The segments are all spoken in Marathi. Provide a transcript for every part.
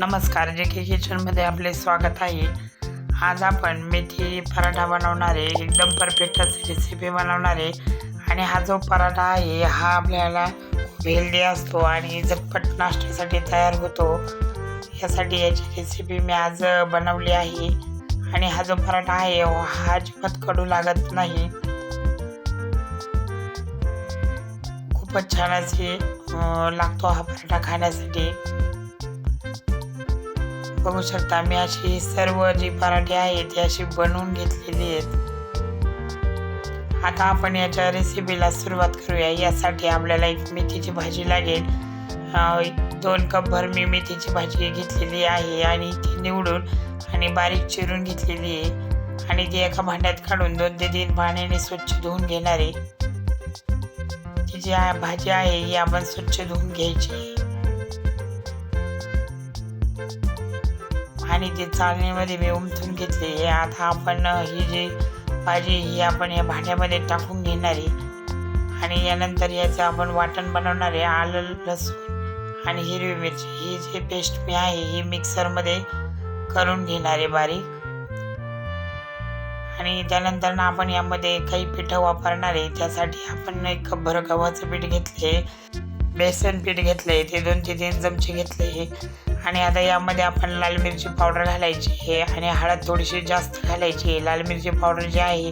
नमस्कार जे के किचनमध्ये आपले स्वागत आहे. आज आपण मेथी पराठा बनवणारे एकदम परफेक्ट असे रेसिपी बनवणारे आणि हा जो पराठा आहे हा आपल्याला खूप हेल्दी असतो आणि झटपट नाश्त्यासाठी तयार होतो यासाठी याची रेसिपी मी आज बनवली आहे. आणि हा जो पराठा आहे हो, हा अजिबात कडू लागत नाही. खूपच छान असे लागतो हा पराठा खाण्यासाठी. बघू शकता. मी अशी सर्व जी पराठे आहेत ती अशी बनवून घेतलेली आहेत. आता आपण याच्या रेसिपीला सुरुवात करूया. यासाठी आपल्याला एक मेथीची भाजी लागेल. अं, दोन कपभर मी मेथीची भाजी घेतलेली आहे आणि ती निवडून आणि बारीक चिरून घेतलेली आहे. आणि ती एका भांड्यात काढून दोन ते तीन पाण्याने स्वच्छ धुवून घेणार आहे. ती जी भाजी आहे ही आपण स्वच्छ धुवून घ्यायची आणि ते चालणीमध्ये मी उमथून घेतले. हे आता आपण ही जी भाजी ही आपण या भांड्यामध्ये टाकून घेणार आहे. आणि यानंतर याचं आपण वाटण बनवणार आहे आलं लसूण आणि हिरवी मिरची. ही जी पेस्ट मी आहे ही मिक्सरमध्ये करून घेणार आहे बारीक. आणि त्यानंतर ना आपण यामध्ये काही पिठं वापरणार आहे. त्यासाठी आपण एक भर गव्हाचं पीठ घेतले. बेसन पीठ घेतलं आहे ते दोन ते तीन चमचे घेतले आणि आता यामध्ये आपण लाल मिरची पावडर घालायची आहे आणि हळद थोडीशी जास्त घालायची. आहे लाल मिरची पावडर जी आहे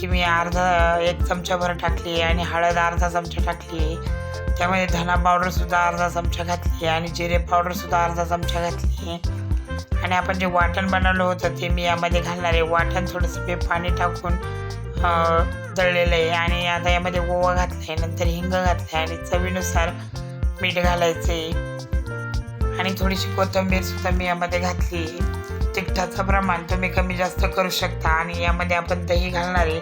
ती मी अर्धा एक चमचाभर टाकली आहे आणि हळद अर्धा चमचा टाकली आहे. त्यामध्ये धना पावडरसुद्धा अर्धा चमचा घातली आहे आणि जिरे पावडरसुद्धा अर्धा चमचा घातली आहे. आणि आपण जे वाटण बनवलं होतं ते मी यामध्ये घालणार आहे. वाटण थोडंसं पे पाणी टाकून दळलेलं आहे. आणि आता यामध्ये ओवा घातला आहे नंतर हिंग घातलं आहे आणि चवीनुसार मीठ घालायचे आणि थोडीशी कोथिंबीर सुद्धा मी यामध्ये घातली तिखटाचं प्रमाण तुम्ही कमी जास्त करू शकता. आणि यामध्ये आपण दही घालणार आहे.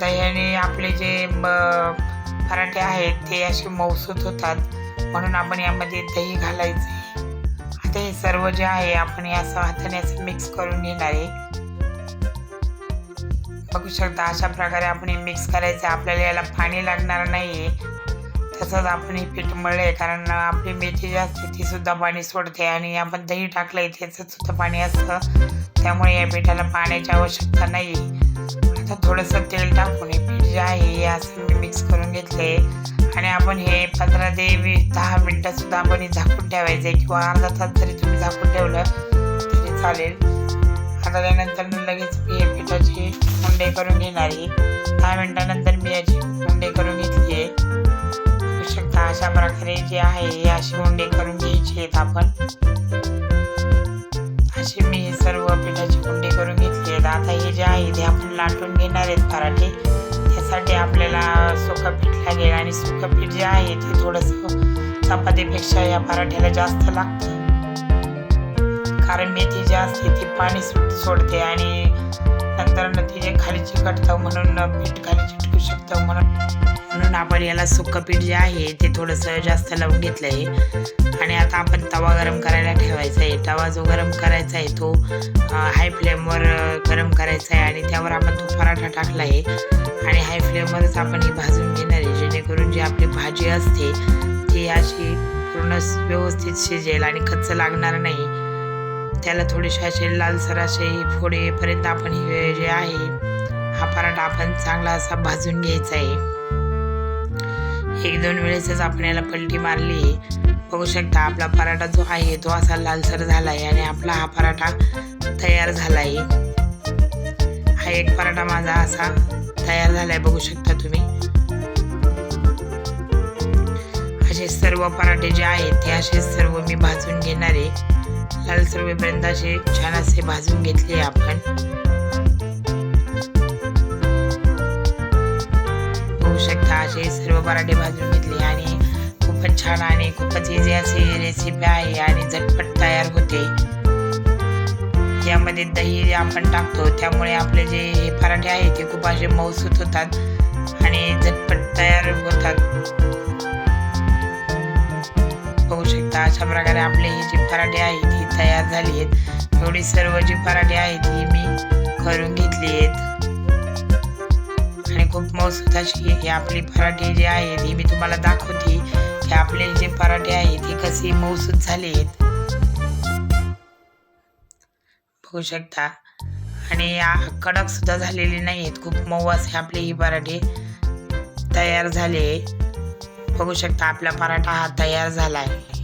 दह्याने आपले जे पराठे आहेत ते असे मौसूत होतात. म्हणून आपण यामध्ये दही घालायचे आता हे सर्व जे आहे आपण हे असं हाताने असं मिक्स करून घेणार आहे. बघू शकता अशा प्रकारे आपण हे मिक्स करायचं. आहे. आपल्याला याला पाणी लागणार नाही तसंच आपण हे पीठ मळले कारण आपली मेथी जी असते ती सुद्धा पाणी सोडते आणि आपण दही टाकलंय त्याचं सुद्धा पाणी असतं. त्यामुळे या पिठाला पाण्याची आवश्यकता नाही आता थोडंसं तेल टाकून हे पीठ जे आहे हे असं मी मिक्स करून घेतले आणि आपण हे पंधरा ते वीस दहा मिनटंसुद्धा आपण हे झाकून ठेवायचं आहे किंवा अर्धा तास जरी तुम्ही झाकून ठेवलं तरी चालेल. आता त्यानंतर लगेच हे पिठाची उंडे करून घेणार. आहे दहा मिनटानंतर मी याची उंडे करून घेतली आहे. बघू शकता अशा प्रकारे जे आहे हे अशी उंडे करून घ्यायची आहेत आपण. अशी मी सर्व पिठाची उंडे करून घेतली आहेत. आता हे जे आहे ते आपण लाटून घेणार आहेत पराठे. त्यासाठी आपल्याला सुकं पीठ लागेल आणि सुकं पीठ जे आहे ते थोडंसं चपातीपेक्षा या पराठ्याला जास्त लागतं. कारण मेथी जी असते ती पाणी सोडते आणि नंतर न खाली चिकटतं म्हणून पीठ खाली चिटकू शकतं म्हणून म्हणून आपण याला सुकं पीठ जे आहे ते थोडंसं जास्त लावून घेतलं आहे आणि आता आपण तवा गरम करायला ठेवायचा आहे. तवा जो गरम करायचा आहे तो हाय फ्लेमवर गरम करायचा आहे आणि त्यावर आपण तो पराठा टाकला आहे आणि हाय फ्लेमवरच आपण ही भाजून घेणार आहे. जेणेकरून जी आपली भाजी असते ती अशी पूर्ण व्यवस्थित शिजेल आणि कच्चं लागणार नाही. त्याला थोडेसे असे लालसर असे फोडेपर्यंत आपण हे जे आहे हा पराठा आपण चांगला असा भाजून घ्यायचा आहे. एक दोन वेळेसच आपण याला पलटी मारली. बघू शकता आपला पराठा जो आहे तो असा लालसर झाला आहे आणि आपला हा पराठा तयार झाला आहे हा एक पराठा माझा असा तयार झाला आहे बघू शकता तुम्ही. असे सर्व पराठे जे आहेत ते असे सर्व मी भाजून घेणार आहे. लालसर होईपर्यंत असे छान असे भाजून घेतले आपण. होऊ शकता असे सर्व पराठे भाजून घेतले आणि खूपच छान आणि खूपच इझी अशी रेसिपी आहे आणि झटपट तयार होते. यामध्ये दही आपण टाकतो त्यामुळे आपले जे हे पराठे आहेत ते खूप असे मौसूत होतात आणि झटपट तयार होतात. पाहू शकता. अशा प्रकारे आपले हे जे पराठे आहेत हे तयार झाली आहेत. एवढी सर्व जी पराठे आहेत ही मी करून घेतली आहेत. आणि खूप मस्त अशी ही आपली पराठे जे आहेत ही मी तुम्हाला दाखवते. की आपले जे पराठे आहेत ते कसे मौसूद झाले आहेत. बघू शकता. आणि कडक सुद्धा झालेली नाही आहेत खूप मऊ असे आपले ही पराठे तयार झाले. बघू शकता आपला पराठा हा तयार झाला आहे